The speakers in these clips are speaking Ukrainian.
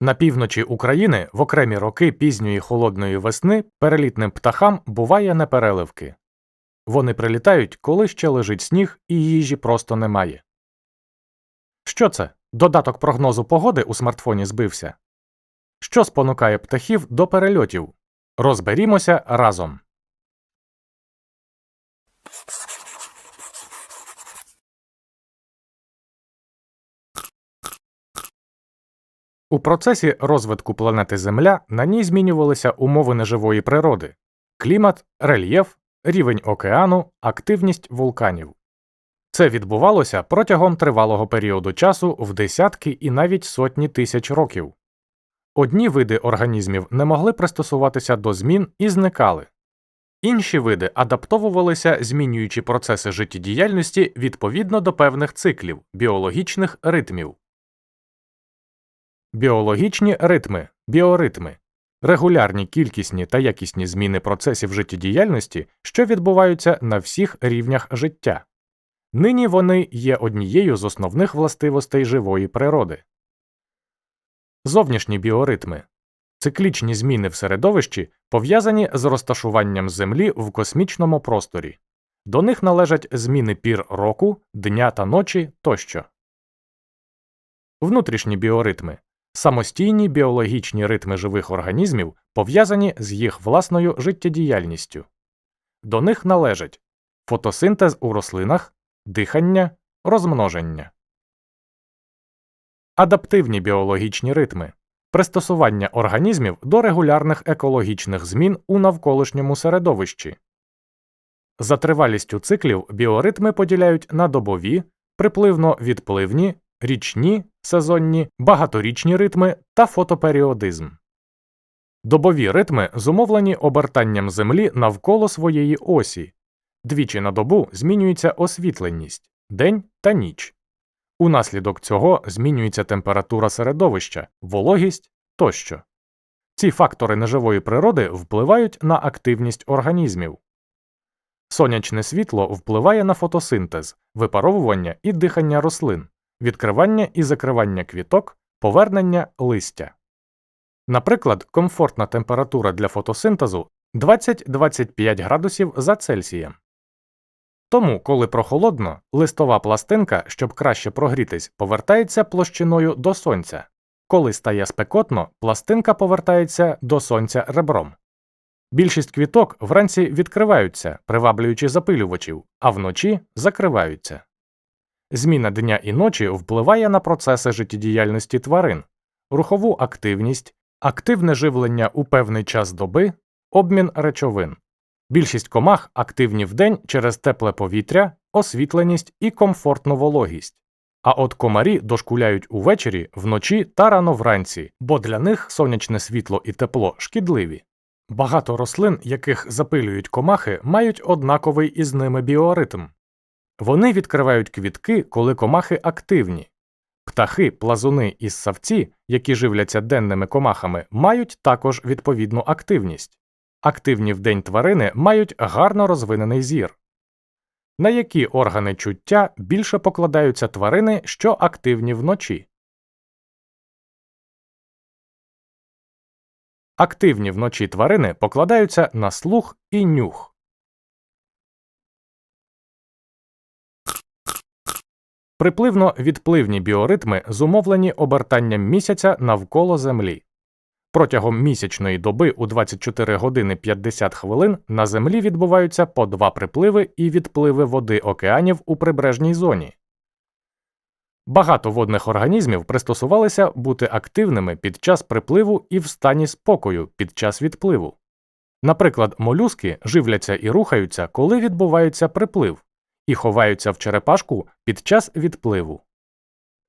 На півночі України в окремі роки пізньої холодної весни перелітним птахам буває непереливки. Вони прилітають, коли ще лежить сніг і їжі просто немає. Що це? Додаток прогнозу погоди у смартфоні збився? Що спонукає птахів до перельотів? Розберімося разом. У процесі розвитку планети Земля на ній змінювалися умови неживої природи клімат, рельєф, рівень океану, активність вулканів. Це відбувалося протягом тривалого періоду часу в десятки і навіть сотні тисяч років. Одні види організмів не могли пристосуватися до змін і зникали. Інші види адаптовувалися, змінюючи процеси життєдіяльності відповідно до певних циклів біологічних ритмів. Біологічні ритми, біоритми регулярні кількісні та якісні зміни процесів життєдіяльності, що відбуваються на всіх рівнях життя. Нині вони є однією з основних властивостей живої природи. Зовнішні біоритми циклічні зміни в середовищі пов'язані з розташуванням Землі в космічному просторі. До них належать зміни пір року, дня та ночі тощо. Внутрішні біоритми самостійні біологічні ритми живих організмів пов'язані з їх власною життєдіяльністю. До них належать фотосинтез у рослинах, дихання, розмноження. Адаптивні біологічні ритми пристосування організмів до регулярних екологічних змін у навколишньому середовищі. За тривалістю циклів біоритми поділяють на добові, припливно-відпливні, річні, сезонні, багаторічні ритми та фотоперіодизм. Добові ритми зумовлені обертанням Землі навколо своєї осі. Двічі на добу змінюється освітленість день та ніч. Унаслідок цього змінюється температура середовища, вологість тощо. Ці фактори неживої природи впливають на активність організмів. Сонячне світло впливає на фотосинтез, випаровування і дихання рослин, відкривання і закривання квіток, повернення листя. Наприклад, комфортна температура для фотосинтезу 20-25 градусів за Цельсієм. Тому, коли прохолодно, листова пластинка, щоб краще прогрітись, повертається площиною до сонця. Коли стає спекотно, пластинка повертається до сонця ребром. Більшість квіток вранці відкриваються, приваблюючи запилювачів, а вночі закриваються. Зміна дня і ночі впливає на процеси життєдіяльності тварин, рухову активність, активне живлення у певний час доби, обмін речовин. Більшість комах активні вдень через тепле повітря, освітленість і комфортну вологість. А от комарі дошкуляють увечері, вночі та рано вранці, бо для них сонячне світло і тепло шкідливі. Багато рослин, яких запилюють комахи, мають однаковий із ними біоритм. Вони відкривають квітки, коли комахи активні. Птахи, плазуни і ссавці, які живляться денними комахами, мають також відповідну активність. Активні вдень тварини мають гарно розвинений зір. На які органи чуття більше покладаються тварини, що активні вночі? Активні вночі тварини покладаються на слух і нюх. Припливно-відпливні біоритми зумовлені обертанням місяця навколо Землі. Протягом місячної доби у 24 години 50 хвилин на Землі відбуваються по два припливи і відпливи води океанів у прибережній зоні. Багато водних організмів пристосувалися бути активними під час припливу і в стані спокою під час відпливу. Наприклад, молюски живляться і рухаються, коли відбувається приплив, і ховаються в черепашку під час відпливу.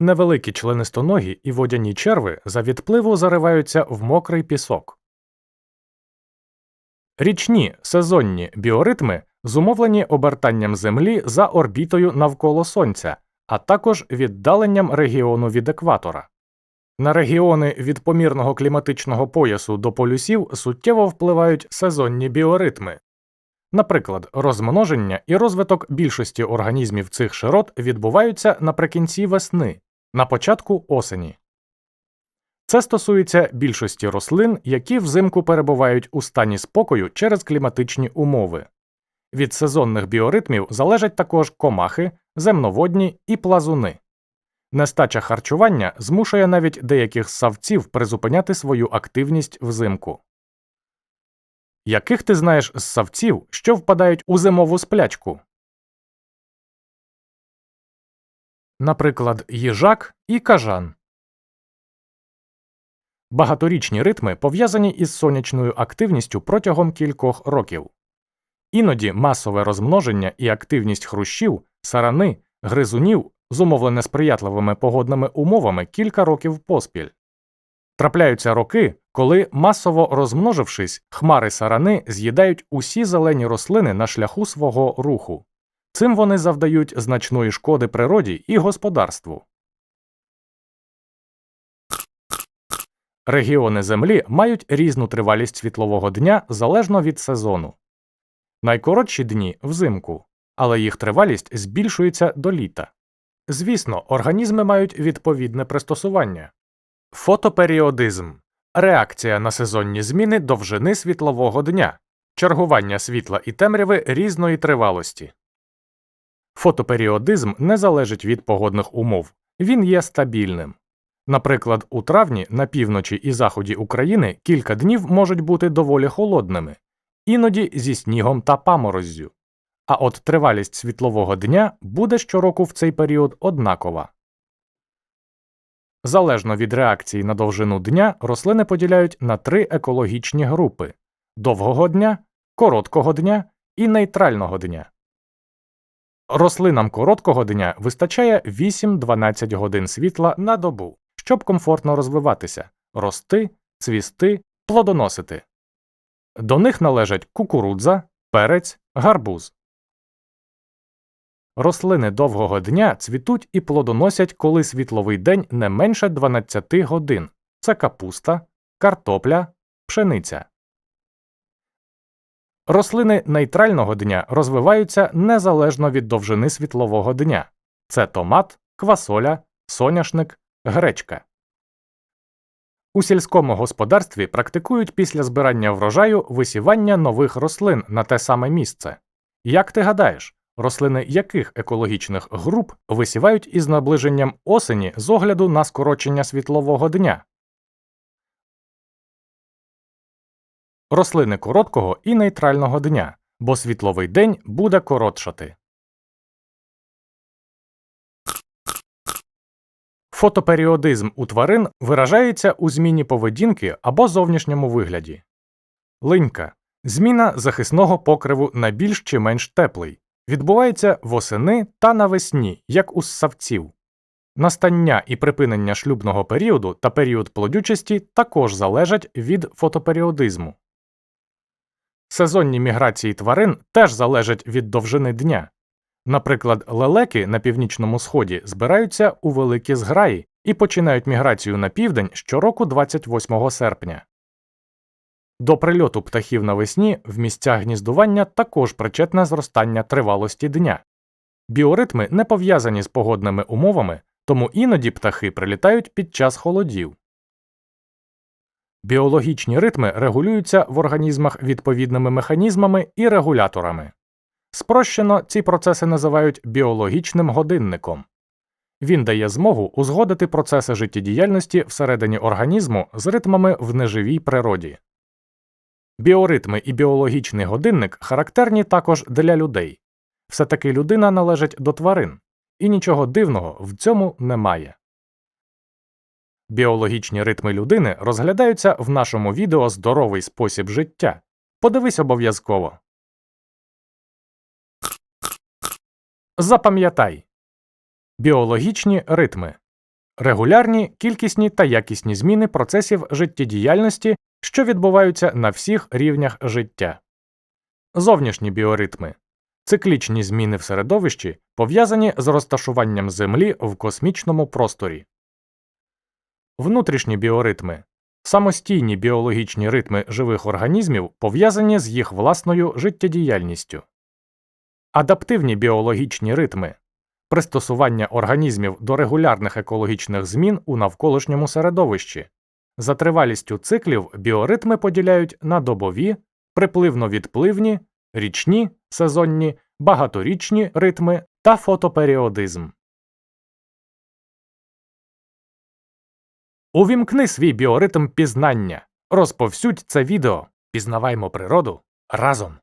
Невеликі членистоногі і водяні черви за відпливу зариваються в мокрий пісок. Річні сезонні біоритми зумовлені обертанням Землі за орбітою навколо Сонця, а також віддаленням регіону від екватора. На регіони від помірного кліматичного поясу до полюсів суттєво впливають сезонні біоритми. Наприклад, розмноження і розвиток більшості організмів цих широт відбуваються наприкінці весни, на початку осені. Це стосується більшості рослин, які взимку перебувають у стані спокою через кліматичні умови. Від сезонних біоритмів залежать також комахи, земноводні і плазуни. Нестача харчування змушує навіть деяких ссавців призупиняти свою активність взимку. Яких ти знаєш ссавців, що впадають у зимову сплячку? Наприклад, їжак і кажан. Багаторічні ритми пов'язані із сонячною активністю протягом кількох років. Іноді масове розмноження і активність хрущів, сарани, гризунів зумовлене сприятливими погодними умовами кілька років поспіль. Трапляються роки, коли, масово розмножившись, хмари сарани з'їдають усі зелені рослини на шляху свого руху. Цим вони завдають значної шкоди природі і господарству. Регіони Землі мають різну тривалість світлового дня залежно від сезону. Найкоротші дні взимку, але їх тривалість збільшується до літа. Звісно, організми мають відповідне пристосування. Фотоперіодизм реакція на сезонні зміни довжини світлового дня, чергування світла і темряви різної тривалості. Фотоперіодизм не залежить від погодних умов, він є стабільним. Наприклад, у травні на півночі і заході України кілька днів можуть бути доволі холодними, іноді зі снігом та памороззю. А от тривалість світлового дня буде щороку в цей період однакова. Залежно від реакції на довжину дня рослини поділяють на три екологічні групи довгого дня, короткого дня і нейтрального дня. Рослинам короткого дня вистачає 8-12 годин світла на добу, щоб комфортно розвиватися, рости, цвісти, плодоносити. До них належать кукурудза, перець, гарбуз. Рослини довгого дня цвітуть і плодоносять, коли світловий день не менше 12 годин це капуста, картопля, пшениця. Рослини нейтрального дня розвиваються незалежно від довжини світлового дня це томат, квасоля, соняшник, гречка. У сільському господарстві практикують після збирання врожаю висівання нових рослин на те саме місце. Як ти гадаєш, рослини яких екологічних груп висівають із наближенням осені з огляду на скорочення світлового дня? Рослини короткого і нейтрального дня, бо світловий день буде коротшати. Фотоперіодизм у тварин виражається у зміні поведінки або зовнішньому вигляді. Линька зміна захисного покриву на більш чи менш теплий, відбувається восени та навесні, як у ссавців. Настання і припинення шлюбного періоду та період плодючості також залежать від фотоперіодизму. Сезонні міграції тварин теж залежать від довжини дня. Наприклад, лелеки на північному сході збираються у великі зграї і починають міграцію на південь щороку 28 серпня. До прильоту птахів навесні в місцях гніздування також причетне зростання тривалості дня. Біоритми не пов'язані з погодними умовами, тому іноді птахи прилітають під час холодів. Біологічні ритми регулюються в організмах відповідними механізмами і регуляторами. Спрощено ці процеси називають біологічним годинником. Він дає змогу узгодити процеси життєдіяльності всередині організму з ритмами в неживій природі. Біоритми і біологічний годинник характерні також для людей. Все таки людина належить до тварин, і нічого дивного в цьому немає. Біологічні ритми людини розглядаються в нашому відео Здоровий спосіб життя. Подивись обов'язково. Запам'ятай біологічні ритми регулярні кількісні та якісні зміни процесів життєдіяльності, що відбуваються на всіх рівнях життя. Зовнішні біоритми циклічні зміни в середовищі пов'язані з розташуванням Землі в космічному просторі. Внутрішні біоритми самостійні біологічні ритми живих організмів пов'язані з їх власною життєдіяльністю. Адаптивні біологічні ритми пристосування організмів до регулярних екологічних змін у навколишньому середовищі, За тривалістю циклів біоритми поділяють на добові, припливно-відпливні, річні, сезонні, багаторічні ритми та фотоперіодизм. Увімкни свій біоритм пізнання. Розповсюдь це відео. Пізнаваймо природу разом.